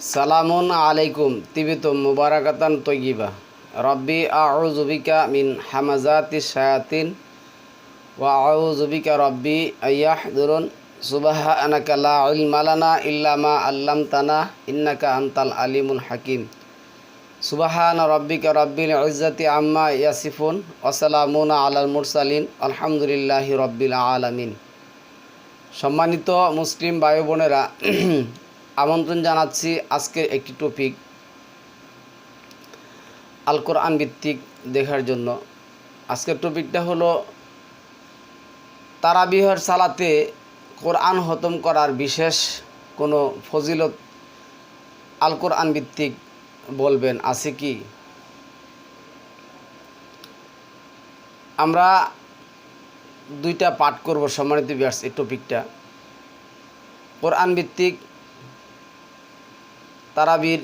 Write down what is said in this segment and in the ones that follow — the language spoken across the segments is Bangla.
সালামুন আলাইকুম তিবিতুম মুবারাকাতান তৈগিবা রব্বি আউজুবিকা মিন হামাজাতি শায়াতিন, ওয়া আউজুবিকা রব্বি আয়াহদুরুন সুবহানাকা লা ইলমা লানা ইল্লা মা আল্লামতানা, ইন্নাকা আনতাল আলিমুল হাকিম। সুবাহান রব্বিকা রব্বিল ইজ্জাতি আম্মা ইয়াসিফুন ওয়াসালামুন আলাল মুরসালিন, আলহামদুলিল্লাহি রব্বিল আলামিন। সম্মানিত মুসলিম ভাই বোনেরা আমন্ত্রণ জানাচ্ছি আজকের একটি টপিক আল কোরআন ভিত্তিক দেখার জন্য। আজকের টপিকটা হলো, তারাবিহর সালাতে কোরআন হতম করার বিশেষ কোনো ফজিলত আল কোরআন ভিত্তিক বলবেন, আছে কি? আমরা দুইটা পাঠ করব সম্মানিত বিয়ার্স এই টপিকটা কোরআন ভিত্তিক তারাবির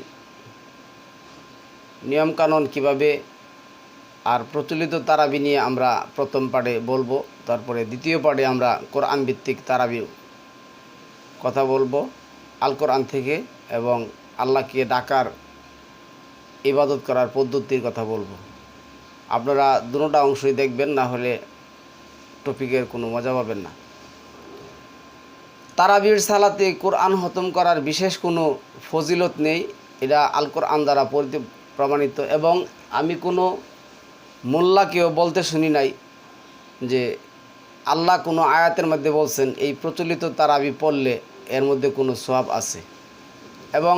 নিয়মকানুন কীভাবে আর প্রচলিত তারাবি নিয়ে আমরা প্রথম পাঠে বলব, তারপরে দ্বিতীয় পাঠে আমরা কোরআন ভিত্তিক তারাবি কথা বলব, আল কোরআন থেকে এবং আল্লাহকে ডাকার ইবাদত করার পদ্ধতির কথা বলব। আপনারা দুটোটা অংশই দেখবেন, না হলে টপিকের কোনো মজা পাবেন না। তারাবির সালাতে কোরআন হতম করার বিশেষ কোনো ফজিলত নেই। এটা আল কোরআন দ্বারা প্রমাণিত। এবং আমি কোনো মোল্লাকেও বলতে শুনি নাই যে আল্লাহ কোনো আয়াতের মধ্যে বলছেন, এই প্রচলিত তারাবি পড়লে এর মধ্যে কোনো সোয়াব আছে। এবং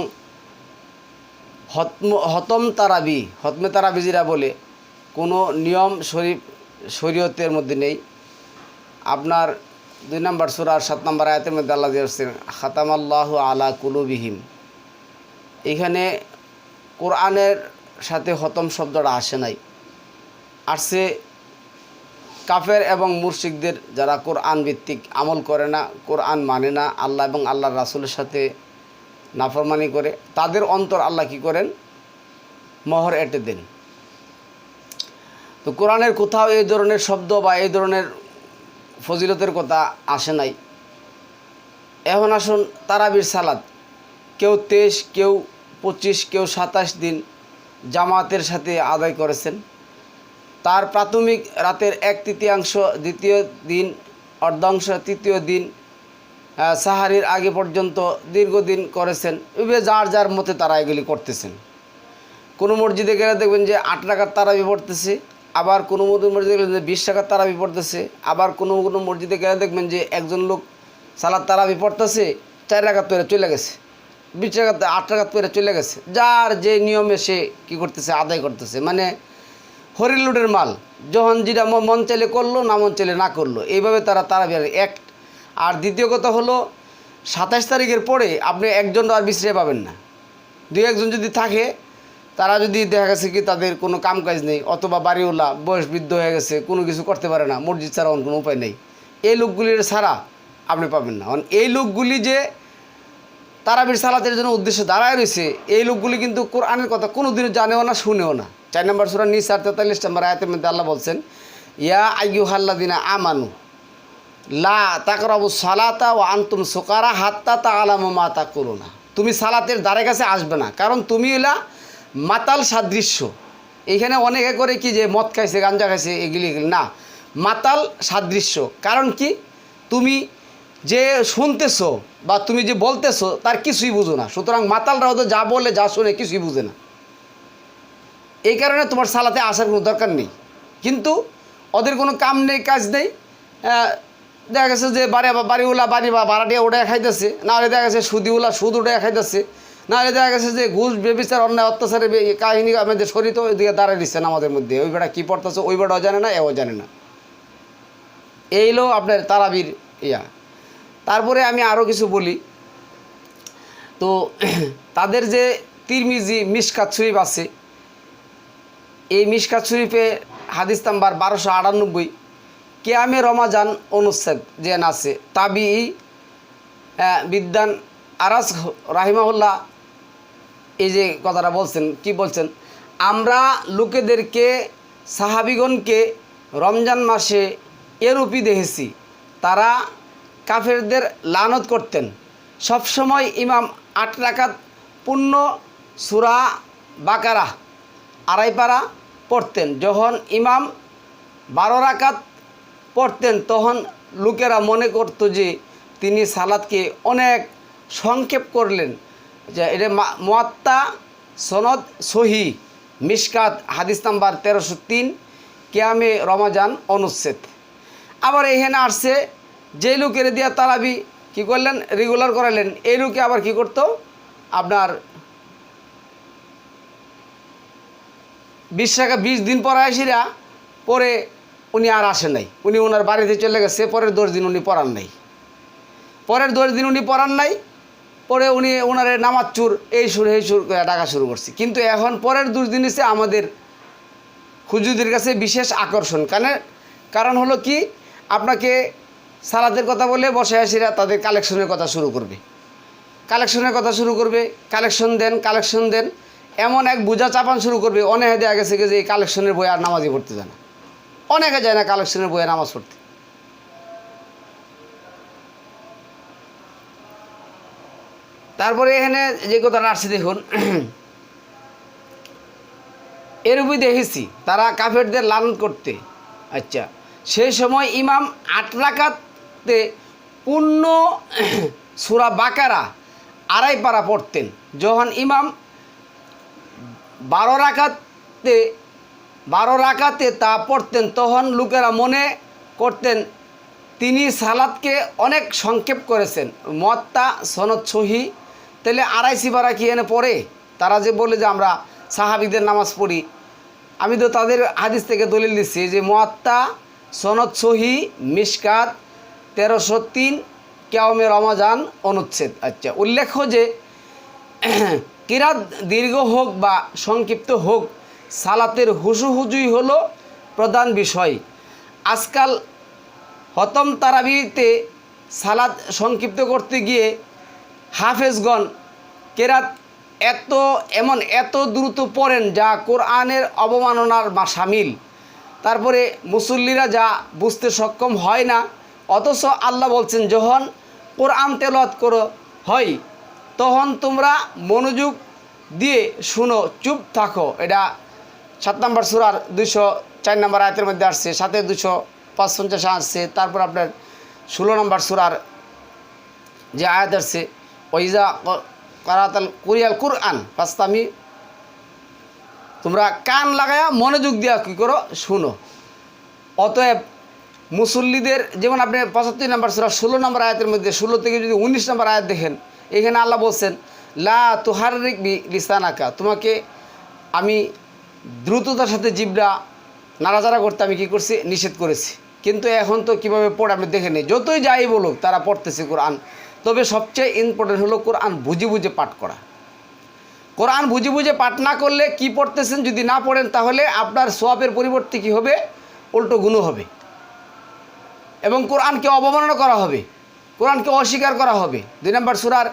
হতম হতম তারাবি, হতমে তারাবি যেটা বলে, কোনো নিয়ম শরীফ, শরীয়তের মধ্যে নেই। আপনার দুই নম্বর সুরার সাত নম্বর আয়াতের মধ্যে আল্লাহ দিয়েছেন খাতাম আল্লাহ আলা কুলুবিহিম। এখানে কোরআনের সাথে হতম শব্দটা আসে নাই। আসছে কাফের এবং মুর্শিকদের যারা কোরআন ভিত্তিক আমল করে না, কোরআন মানে না, আল্লাহ এবং আল্লাহর রাসুলের সাথে নাফরমানি করে, তাদের অন্তর আল্লাহ কি করেন? মহর এঁটে দেন। তো কোরআনের কোথাও এই ধরনের শব্দ বা এই ধরনের ফজিলতের কথা আসে নাই। এখন আসুন তারাবির সালাদ কেউ তেইশ, কেউ পঁচিশ, কেউ সাতাশ দিন জামাতের সাথে আদায় করেছেন। তার প্রাথমিক রাতের এক তৃতীয়াংশ দ্বিতীয় দিন, অর্ধাংশ তৃতীয় দিন সাহারির আগে পর্যন্ত দীর্ঘদিন করেছেন। এভাবে যার যার মতে তারা এগুলি করতেছেন। কোনো মসজিদে গেলে দেখবেন যে আট টাকার তারাবি পড়তেছে। আবার কোনো মসজিদে গেলে বিশ টাকার তারাবি পড়তেছে, আবার কোনো কোনো মসজিদে গেলে দেখবেন যে একজন লোক সালাদ তারাবি পড়তেছে, চার টাকার তৈরি চলে গেছে। বিশ টাকার আট টাকার তৈরি চলে গেছে। যার যে নিয়মে সে কী করতেছে, আদায় করতেছে। মানে হরিলুডের মাল। যখন যেটা মন চাইলে করল, না মন চাইলে না করল। এইভাবে তারা তারাবি আর এক। আর দ্বিতীয় কথা হলো, সাতাশ তারিখের পরে আপনি একজন আর বিশ্রে পাবেন না। দুই একজন যদি থাকে তারা যদি দেখা গেছে কি তাদের কোনো কাম কাজ নেই অথবা বাড়িওয়ালা বয়স বৃদ্ধ হয়ে গেছে, কোনো কিছু করতে পারে না, মসজিদ ছাড়া অন্য কোনো উপায় নেই। এই লোকগুলির ছাড়া আপনি পাবেন না। কারণ এই লোকগুলি যে তারাবির সালাতের জন্য উদ্দেশ্যে দাঁড়ায় রয়েছে, এই লোকগুলি কিন্তু কোরআনের কথা কোনো দিনও জানেও না, শুনেও না। চার নম্বর সুরা নিসার তেতাল্লিশ নম্বর আয়াতের মধ্যে আল্লাহ বলছেন, ইয়া আইয়ু হাল্লাদিনা আমানু, লা তাকর তাকরাবু সালাতা ও আন্তুম সোকারা হাত্তা তা আলামো মা তা করো না তুমি সালাতের দ্বারে কাছে আসবে না। কারণ তুমি এলা মাতাল সাদৃশ্য। এখানে অনেকে করে কি যে মদ খাইছে, গাঞ্জা খাইছে, এগুলি না, মাতাল সাদৃশ্য। কারণ কি? তুমি যে শুনতেছ বা তুমি যে বলতেছো, তার কিছুই বুঝো না। সুতরাং মাতালরাও তো যা বলে, যা শুনে কিছুই বুঝে না। এই কারণে তোমার সালাতে আসার কোনো দরকার নেই। কিন্তু ওদের কোনো কাম নেই, কাজ নেই। দেখা গেছে যে বাড়ি বাড়িওয়ালা বাড়ি বা ভাড়াটিয়া উঠে খাইতেছে। নাহলে দেখা গেছে সুদিওয়ালা সুদ উঠে খাইতেছে। নাহলে দেখা গেছে যে ঘুষ, বেবিচার, অন্যায় অত্যাচারের কাহিনী আমাদের শরীর তো ওইদিকে দাঁড়ায় দিচ্ছেন আমাদের মধ্যে। ওই বেটা কী পড়তেছে, ওই বেটাও জানে না, এও জানে না। এই হলো আপনার তারাবির ইয়া। তারপরে আমি আরও কিছু বলি। তো তাদের যে তিরমিজি মিসকাত শরীফ আছে, এই মিসকাত শরীফে হাদিস নাম্বার বারোশো আটানব্বই, কেয়ামে রমাজান অনুচ্ছেদ যে আছে তাবি বিদ্যান আরাস রাহিমাহুল্লাহ এই যে কথাটা বলছেন, কি বলছেন? আমরা লোকেদেরকে, সাহাবিগণকে রমজান মাসে এরূপই দেখেছি। তারা কাফেরদের লানত করতেন। সবসময় ইমাম আট রাকাত পূর্ণ সুরা বাকারা আড়াই পারা পড়তেন। যখন ইমাম বারো রাকাত পড়তেন, তখন লোকেরা মনে করতো যে তিনি সালাদকে অনেক সংক্ষেপ করলেন। যে এটা মোয়াত্তা সনদ সহি মিসকাত হাদিস নাম্বার তেরোশো তিন, কেয়ামে রমাজান অনুচ্ছেদ। আবার এখানে আসছে, যে লোকের দিয়া তারাবি কি করলেন? রেগুলার করালেন। এই লোকে আবার কি করতো? আপনার বিশ টাকা বিশ দিন পরে আসিরা, পরে উনি আর আসে নাই। উনি ওনার বাড়িতে চলে গেছে, পরের দশ দিন উনি পড়ান নাই। পরের দশ দিন উনি পড়ান নাই পরে উনি ওনারে চুর, এই সুর এই সুর ডাকা শুরু করছে। কিন্তু এখন পরের দশ দিন হচ্ছে আমাদের হুজুরদের কাছে বিশেষ আকর্ষণ। কারণ কারণ হলো কি, আপনাকে সালাদের কথা বলে বসে আসিরা তাদের কালেকশনের কথা শুরু করবে। কালেকশনের কথা শুরু করবে, কালেকশন দেন কালেকশন দেন, এমন এক বোঝা চাপান শুরু করবে, অনেকে দেখা গেছে যে এই কালেকশনের বই আর নামাজই পড়তে যায় না। অনেকে যায় না কালেকশনের বইয়ে নামাজ পড়তে। তারপরে এখানে যে কথাটা আসছে দেখুন, এরূপই দেখেছি, তারা কাফেরদের লালন করতে। আচ্ছা সেই সময় ইমাম আট রাকাতে পূর্ণ সুরা বাকারা আড়াই পারা পড়তেন। যখন ইমাম বারো রাখাতে বারো রাকাতে তা পড়তেন, তখন লোকেরা মনে করতেন, তিনি সালাদকে অনেক সংক্ষেপ করেছেন। মত্তা সনদ সহি তাহলে আড়াইশি পারা কি এনে পড়ে? তারা যে বলে যে আমরা সাহাবিদের নামাজ পড়ি। আমি তো তাদের হাদিস থেকে দলিল দিচ্ছি যে মোয়াত্তা, সনদ সহি মিসকাত তেরোশো তিন কেওমে রমাজান অনুচ্ছেদ। আচ্ছা উল্লেখ্য যে কিরাত দীর্ঘ হোক বা সংক্ষিপ্ত হোক, সালাতের হুসুহুজুই হলো প্রধান বিষয়। আজকাল হতম তারাবিতে সালাদ সংক্ষিপ্ত করতে গিয়ে হাফেজগণ, কেরাত এত, এমন এত দ্রুত পড়েন যা কোরআনের অবমাননার বা সামিল। তারপরে মুসল্লিরা যা বুঝতে সক্ষম হয় না, অথচ আল্লাহ বলছেন, যখন কোরআন তেলত করো, হয়, তখন তোমরা মনোযোগ দিয়ে শুনো, চুপ থাকো। এটা সাত নম্বর সুরার দুশো চার নম্বর আয়তের মধ্যে আসছে, সাথে দুশো পাঁচ পঞ্চাশ আসছে। তারপর আপনার ষোলো নম্বর সুরার যে আয়াত আসছে ওইজা করাতাল কুরিয়াল কুরআন পাস্তামি তোমরা কান লাগায়া মনোযোগ দিয়া কী করো? শুনো। অতএব মুসল্লিদের, যেমন আপনি পঁচাত্তর নম্বর সুরা, ষোলো নম্বর আয়াতের মধ্যে, ষোলো থেকে যদি উনিশ নম্বর আয়াত দেখেন, এখানে আল্লাহ বলছেন, লা তুহারিক বি লিসানাকা তোমাকে আমি দ্রুততার সাথে জিবরা নাড়াচাড়া করতে আমি কী করছি? নিষেধ করেছি। কিন্তু এখন তো কীভাবে পড়ে আপনি দেখে যতই যাই বলুক, তারা পড়তেছে কোরআন। তবে সবচেয়ে ইম্পর্টেন্ট হলো কোরআন বুঝে বুঝে পাঠ করা। কোরআন বুঝে বুঝে পাঠ না করলে কি পড়তেছেন যদি না পড়েন তাহলে আপনার সোয়াবের পরিবর্তে কি হবে? উল্টো গুণ হবে। এবং কোরআনকে অবমাননা করা হবে। কোরআনকে অস্বীকার করা হবে। দুই নম্বর সুরার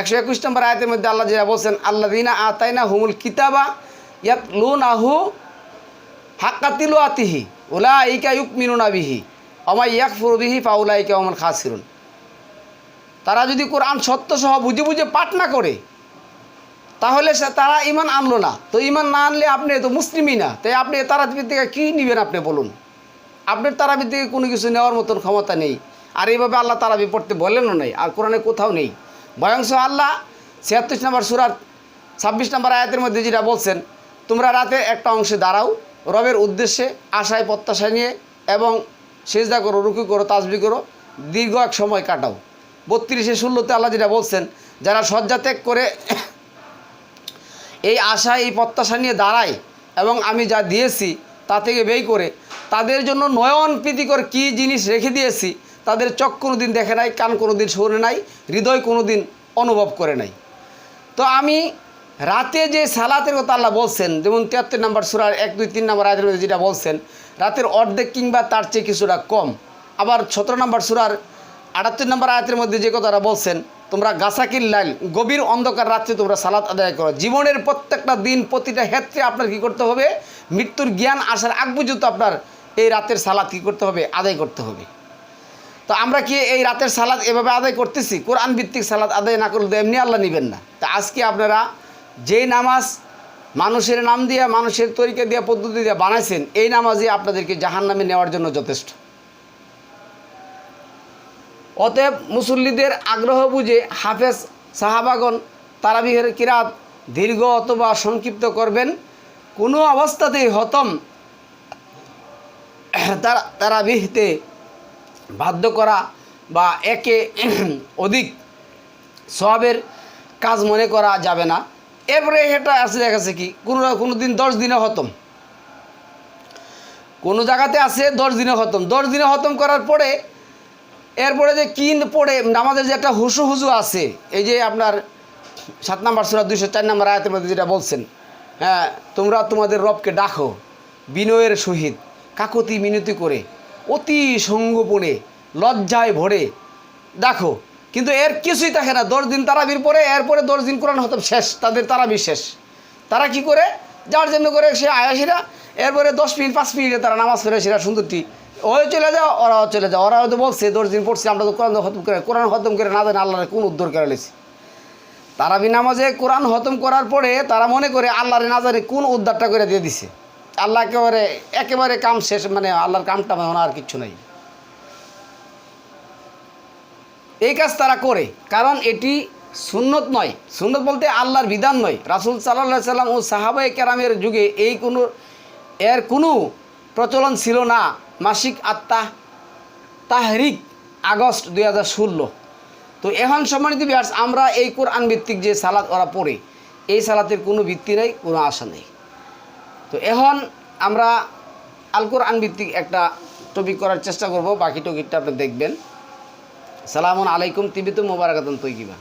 একশো একুশ নম্বর আয়তের মধ্যে আল্লাহ যেটা বলছেন আল্লাহ দিনা আতাইনা হুমুল কিতাবা ইয়াত লুন আহু হাক্কাতিলু আতিহি উলা ইকা ইউক মিনুনা বিহি অমাই ইয়াক ফুরবিহি পাউলা ইকা অমল খাসিরুন। তারা যদি কোরআন সত্য সহ বুঝে বুঝে পাঠ না করে, তাহলে তারা ইমান আনলো না। তো ইমান না আনলে আপনি তো মুসলিমই না। তাই আপনি তারাবির থেকে কী নেবেন আপনি বলুন? আপনার তারাবির থেকে কোনো কিছু নেওয়ার মতন ক্ষমতা নেই। আর এইভাবে আল্লাহ তারাবি পড়তে বলেনও নেই, আর কোরআনে কোথাও নেই। বয়ংশ আল্লাহ ছিয়াত্তর নম্বর সুরার ছাব্বিশ নম্বর আয়াতের মধ্যে যেটা বলছেন, তোমরা রাতে একটা অংশে দাঁড়াও, রবের উদ্দেশ্যে আশায় প্রত্যাশা নিয়ে এবং সেজদা করো, রুকু করো তাজবি করো, দীর্ঘ এক সময় কাটাও। বত্রিশে ষোলোতে আল্লাহ যেটা বলছেন, যারা শয্যা ত্যাগ করে এই আশা এই প্রত্যাশা নিয়ে দাঁড়ায় এবং আমি যা দিয়েছি তা থেকে ব্যয় করে, তাদের জন্য নয়ন প্রীতিকর কী জিনিস রেখে দিয়েছি, তাদের চোখ কোনো দিন দেখে নাই, কান কোনো দিন শোনে নাই, হৃদয় কোনো দিন অনুভব করে নাই। তো আমি রাতে যে সালাতের কথা আল্লাহ বলছেন, যেমন তিয়াত্তর নম্বর সুরার এক, দুই, তিন নম্বর আয়াতের মধ্যে যেটা বলছেন, রাতের অর্ধেক কিংবা তার চেয়ে কিছুটা কম। আবার সতেরো নম্বর সুরার আটাত্তর নম্বর আয়াতের মধ্যে যে কথাটা বলছেন, তোমরা গাছাকির লাইল গভীর অন্ধকার রাত্রে তোমরা সালাত আদায় করো। জীবনের প্রত্যেকটা দিন, প্রতিটা ক্ষেত্রে আপনার কী করতে হবে? মৃত্যুর জ্ঞান আসার আগ পর্যন্ত আপনার এই রাতের সালাত কী করতে হবে? আদায় করতে হবে। তো আমরা কি এই রাতের সালাদ এভাবে আদায় করতেছি? কোরআন ভিত্তিক সালাদ আদায় না করলে তো এমনি আল্লাহ নেবেন না। তা আজকে আপনারা যেই নামাজ মানুষের নাম দিয়ে, মানুষের তরিকা দিয়ে, পদ্ধতি দিয়ে বানাইছেন, এই নামাজই আপনাদেরকে জাহান নামে নেওয়ার জন্য যথেষ্ট। অতএব মুসল্লিদের আগ্রহ বুঝে হাফেজ সাহাবাগন তারাবিহের কিরাত দীর্ঘ অথবা সংক্ষিপ্ত করবেন। কোনো অবস্থাতেই হতম তারা তারাবিহতে বাধ্য করা বা একে অধিক সবের কাজ মনে করা যাবে না। এরপরে এটা আছে, দেখা যাচ্ছে কি, কোনো কোনো দিন দশ দিনে হতম। কোনো জায়গাতে আছে দশ দিনে হতম। দশ দিনে হতম করার পরে এরপরে যে কিন পড়ে আমাদের যে একটা হুসু হুজু আছে, এই যে আপনার সাত নাম্বার সুরা দুইশো চার নাম্বার আয়াতের মধ্যে যেটা বলছেন হ্যাঁ তোমরা তোমাদের রবকে ডাকো, বিনয়ের সহিত, কাকতি মিনতি করে, অতি সঙ্গোপনে, লজ্জায় ভরে দেখো কিন্তু এর কিছুই থাকে না, দশ দিন তারাবির পরে, এরপরে দশ দিন কোরআন হতম শেষ, তাদের তারাবি শেষ। তারা কি করে? যার জন্য করে সে আয়াসিরা, এরপরে দশ মিনিট, পাঁচ মিনিটে তারা নামাজ পড়ে সেরা সুন্দরটি ওই চলে যাও, ওরাও চলে যাও। ওরা হয়তো বলছে, দশ দিন পড়ছি, আমরা তো কোরআন হতম করে কোরআন হতম করে না দেন আল্লাহরে কোন উদ্ধার করে লেছি তারাবি নামাজে কোরআন হতম করার পরে তারা মনে করে আল্লাহরে না জানে কোন উদ্ধারটা করে দিয়ে দিছে। আল্লাহ একেবারে একেবারে কাম শেষ মানে আল্লাহর কামটা মানে আর কিচ্ছু নাই। এই কাজ তারা করে, কারণ এটি সুন্নত নয়। সুন্নত বলতে আল্লাহর বিধান নয়। রাসুল সাল্লাহ সাল্লাম ও সাহাবাই কেরামের যুগে এই কোনো এর কোনো প্রচলন ছিল না। মাসিক আত্মা তাহরিক, আগস্ট দুই হাজার ষোলো। তো এখন সম্মানিত বিহার আমরা এই কোরআন ভিত্তিক যে সালাদ ওরা পড়ে, এই সালাতের কোনো ভিত্তি নেই, কোনো আশা নেই। তো এখন আমরা আল কোরআন ভিত্তিক একটা টপিক করার চেষ্টা করব, বাকি টপিকটা আপনি দেখবেন। সালামুন আলাইকুম তিবিতু মোবারকাতন তৈকিবা